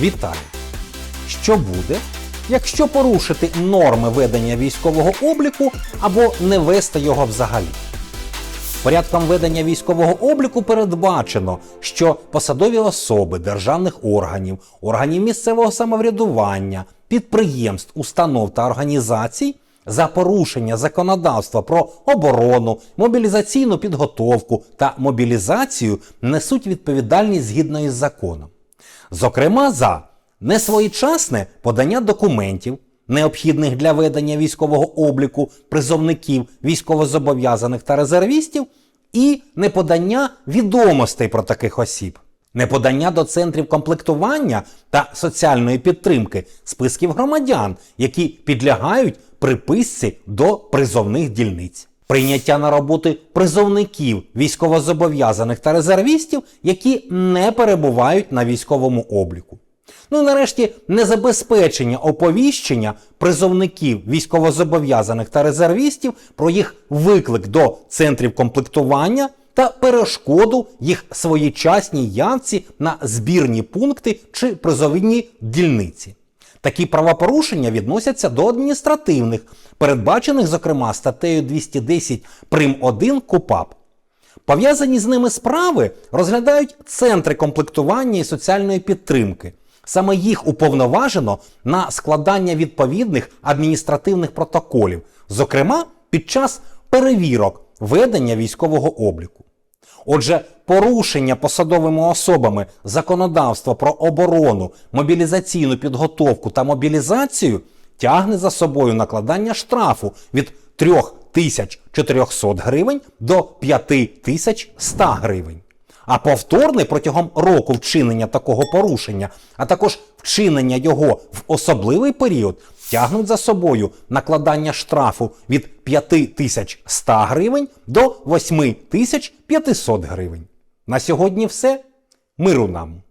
Вітаю! Що буде, якщо порушити норми ведення військового обліку або не вести його взагалі? Порядком ведення військового обліку передбачено, що посадові особи державних органів, органів місцевого самоврядування, підприємств, установ та організацій за порушення законодавства про оборону, мобілізаційну підготовку та мобілізацію несуть відповідальність згідно із законом. Зокрема, за несвоєчасне подання документів, необхідних для ведення військового обліку призовників, військовозобов'язаних та резервістів, і неподання відомостей про таких осіб, неподання до центрів комплектування та соціальної підтримки списків громадян, які підлягають приписці до призовних дільниць. Прийняття на роботи призовників військовозобов'язаних та резервістів, які не перебувають на військовому обліку. Ну і нарешті незабезпечення оповіщення призовників військовозобов'язаних та резервістів про їх виклик до центрів комплектування та перешкоду їх своєчасній явці на збірні пункти чи призовні дільниці. Такі правопорушення відносяться до адміністративних, передбачених, зокрема, статтею 210 прим 1 КУПАП. Пов'язані з ними справи розглядають центри комплектування і соціальної підтримки. Саме їх уповноважено на складання відповідних адміністративних протоколів, зокрема під час перевірок ведення військового обліку. Отже, порушення посадовими особами законодавства про оборону, мобілізаційну підготовку та мобілізацію тягне за собою накладання штрафу від 3400 гривень до 5100 гривень. А повторне протягом року вчинення такого порушення, а також вчинення його в особливий період, тягнуть за собою накладання штрафу від 5100 гривень до 8500 гривень. На сьогодні все. Миру нам!